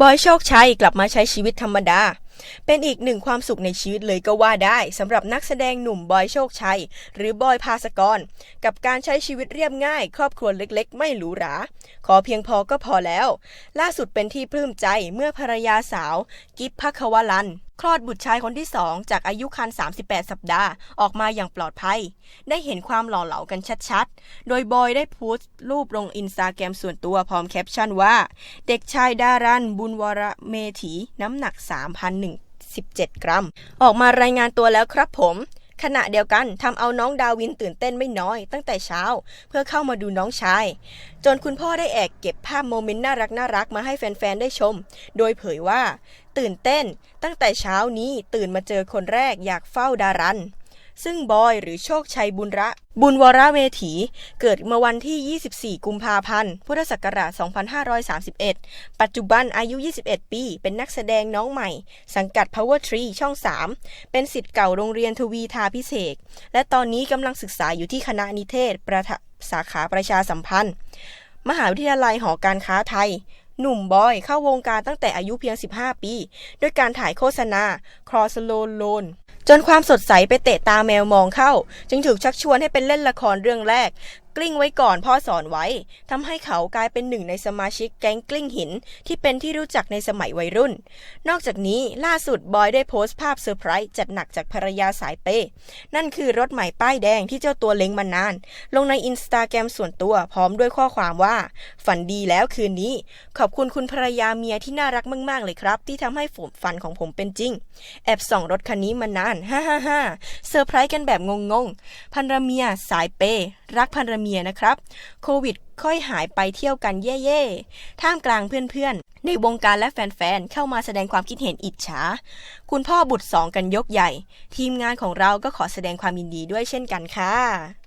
บอยโชคชัยกลับมาใช้ชีวิตธรรมดา เป็นอีกหนึ่งความสุขในชีวิตเลยก็ว่าได้สำหรับนักแสดงหนุ่มบอยโชคชัย หรือบอยภาสกร กับการใช้ชีวิตเรียบง่าย ครอบครัวเล็กๆ ไม่หรูหรา ขอเพียงพอก็พอแล้ว ล่าสุดเป็นที่ปลื้มใจเมื่อภรรยาสาว กิฟพักควลันคลอดบุตรชายคนที่สองจากอายุครรภ์38 สัปดาห์ ออกมาอย่างปลอดภัย ได้เห็นความหล่อเหลากันชัดๆ โดยบอยได้โพสต์รูปลงอินสตาแกรมส่วนตัวพร้อมแคปชั่นว่า เด็กชายดารันบุญวรเมถีน้ำหนัก 3,017 กรัม ออกมารายงานตัวแล้วครับผม ขณะเดียวกันทำเอาน้องดาวินตื่นเต้นไม่น้อย ตั้งแต่เช้า เพื่อเข้ามาดูน้องชาย จนคุณพ่อได้แอบเก็บภาพโมเมนต์น่ารักน่ารักมาให้แฟนๆได้ชม โดยเผยว่า ตื่นเต้น ตั้งแต่เช้านี้ตื่นมาเจอคนแรกอยากเฝ้าดารัน ซึ่งบอยหรือโชคชัยบุญระ บุญวรเวถี เกิดเมื่อวันที่ 24 กุมภาพันธ์ พุทธศักราช 2531 ปัจจุบันอายุ 21 ปี เป็นนักแสดงน้องใหม่ สังกัด Power Tree ช่อง 3 เป็นสิทธิ์เก่าโรงเรียนทวีทาพิเศษ และตอนนี้กำลังศึกษาอยู่ที่คณะนิเทศประสาขาประชาสัมพันธ์ มหาวิทยาลัยหอการค้าไทยหนุ่มบอยเข้าวงการตั้งแต่อายุเพียง 15 ปี ด้วยการถ่ายโฆษณา ครอสโลโลน จนความสดใสไปเตะตาแมวมองเข้า จึงถูกชักชวนให้เป็นเล่นละครเรื่องแรก กลิ้งไว้ก่อนพ่อสอนไว้ทำให้เขากลายเป็นหนึ่งในสมาชิกแก๊งกลิ้งหิน ที่เป็นที่รู้จักในสมัยวัยรุ่น นอกจากนี้ล่าสุดบอยได้โพสต์ภาพเซอร์ไพรส์จัดหนักจากภรรยาสายเปย์นั่นคือรถใหม่ป้ายแดงที่เจ้าตัวเล็งมานาน ลงในอินสตาแกรมส่วนตัวพร้อมด้วยข้อความว่า ฝันดีแล้วคืนนี้ ขอบคุณคุณภรรยาเมียที่น่ารักมาก ๆ เลยครับ ที่ทำให้ผมฝันของผมเป็นจริง แอบส่องรถคันนี้มานานฮ่าฮ่าฮ่าเซอร์ไพรส์กันแบบงงๆภรรเมียสายเปย์รักภรรเมียนะครับ โควิดค่อยหายไปเที่ยวกันเย่ๆ ท่ามกลางเพื่อนๆ ในวงการและแฟนๆ เข้ามาแสดงความคิดเห็นอิจฉา คุณพ่อบุตรสองกันยกใหญ่ ทีมงานของเราก็ขอแสดงความยินดีด้วยเช่นกันค่ะ